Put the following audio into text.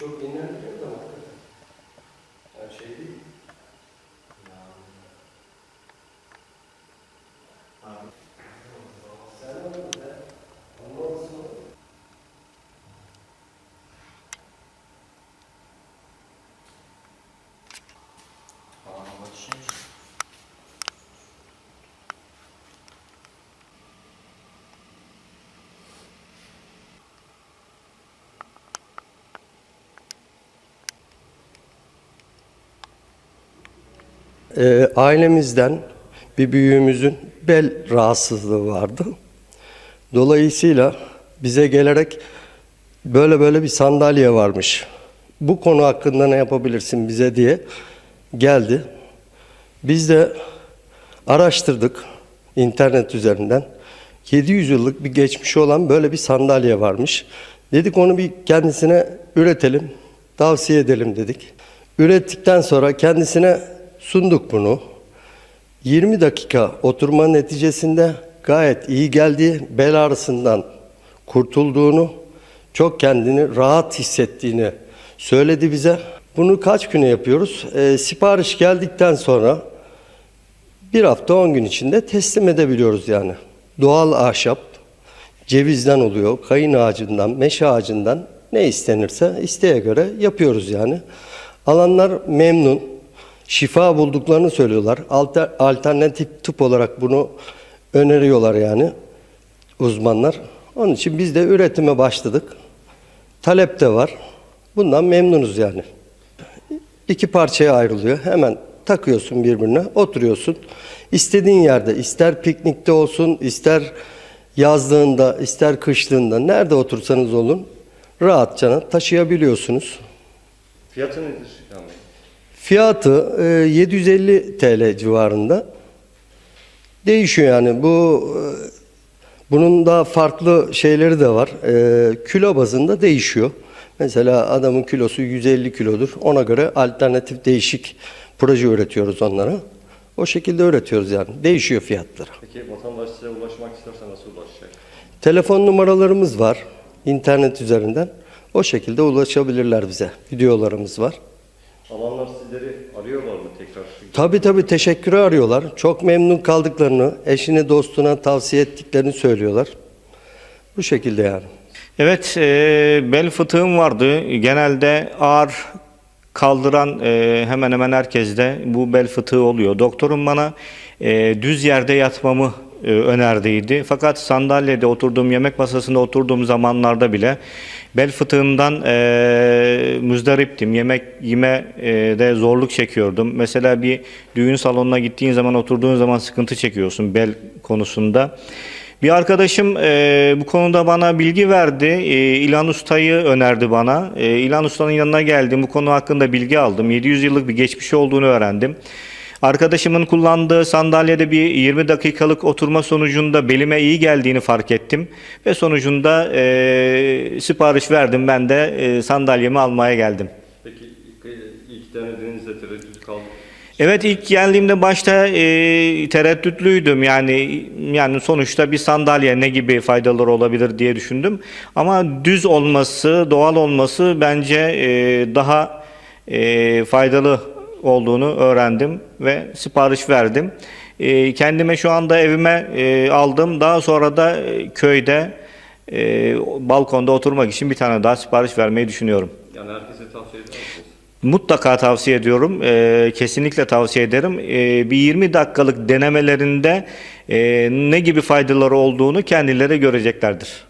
Çok dinlendiriyor da hakikaten. Her şey değil. Sen Ee, ailemizden bir büyüğümüzün bel rahatsızlığı vardı. Dolayısıyla bize gelerek böyle böyle bir sandalye varmış. Bu konu hakkında ne yapabilirsin bize diye geldi. Biz de araştırdık internet üzerinden. 700 yıllık bir geçmişi olan böyle bir sandalye varmış. Dedik onu bir kendisine üretelim, tavsiye edelim dedik. Ürettikten sonra kendisine sunduk bunu. 20 dakika oturma neticesinde gayet iyi geldiği, bel ağrısından kurtulduğunu, çok kendini rahat hissettiğini söyledi bize. Bunu kaç güne yapıyoruz? Ee, sipariş geldikten sonra bir hafta 10 gün içinde teslim edebiliyoruz yani. Doğal ahşap, cevizden oluyor, kayın ağacından, meşe ağacından ne istenirse isteğe göre yapıyoruz yani. Alanlar memnun, şifa bulduklarını söylüyorlar. Alter, alternatif tıp olarak bunu öneriyorlar yani uzmanlar. Onun için biz de üretime başladık. Talep de var. Bundan memnunuz yani. İki parçaya ayrılıyor. Hemen takıyorsun birbirine, oturuyorsun. İstediğin yerde, ister piknikte olsun, ister yazlığında, ister kışlığında, nerede otursanız olun, rahatça taşıyabiliyorsunuz. Fiyatı nedir Bey? Fiyatı e, 750 TL civarında. Değişiyor yani. Bu e, bunun daha farklı şeyleri de var. E, kilo bazında değişiyor. Mesela adamın kilosu 150 kilodur. Ona göre alternatif değişik proje üretiyoruz onlara. O şekilde üretiyoruz yani. Değişiyor fiyatları. Peki vatandaş size ulaşmak isterse nasıl ulaşacak? Telefon numaralarımız var internet üzerinden. O şekilde ulaşabilirler bize. Videolarımız var. Alanlar sizleri arıyorlar mı tekrar? Tabii tabii teşekkürü arıyorlar. Çok memnun kaldıklarını, eşine dostuna tavsiye ettiklerini söylüyorlar. Bu şekilde yani. Evet, e, bel fıtığım vardı. Genelde ağır kaldıran e, hemen hemen herkeste bu bel fıtığı oluyor. Doktorum bana e, düz yerde yatmamı e, önerdiydi. Fakat sandalyede oturduğum, yemek masasında oturduğum zamanlarda bile bel fıtığından e, müzdariptim. Yemek yeme e, de zorluk çekiyordum. Mesela bir düğün salonuna gittiğin zaman, oturduğun zaman sıkıntı çekiyorsun bel konusunda. Bir arkadaşım e, bu konuda bana bilgi verdi. E, İlhan Usta'yı önerdi bana. E, İlhan Usta'nın yanına geldim. Bu konu hakkında bilgi aldım. 700 yıllık bir geçmişi olduğunu öğrendim. Arkadaşımın kullandığı sandalyede bir 20 dakikalık oturma sonucunda belime iyi geldiğini fark ettim. Ve sonucunda e, sipariş verdim. Ben de e, sandalyemi almaya geldim. Peki ilk, denediğinizde tereddüt kaldı. Evet ilk geldiğimde başta e, tereddütlüydüm yani yani sonuçta bir sandalye ne gibi faydaları olabilir diye düşündüm ama düz olması doğal olması bence e, daha e, faydalı olduğunu öğrendim ve sipariş verdim. E, kendime şu anda evime e, aldım daha sonra da e, köyde e, balkonda oturmak için bir tane daha sipariş vermeyi düşünüyorum. Yani herkese tavsiye eder misiniz? Mutlaka tavsiye ediyorum. Ee, kesinlikle tavsiye ederim. Ee, bir 20 dakikalık denemelerinde e, ne gibi faydaları olduğunu kendileri göreceklerdir.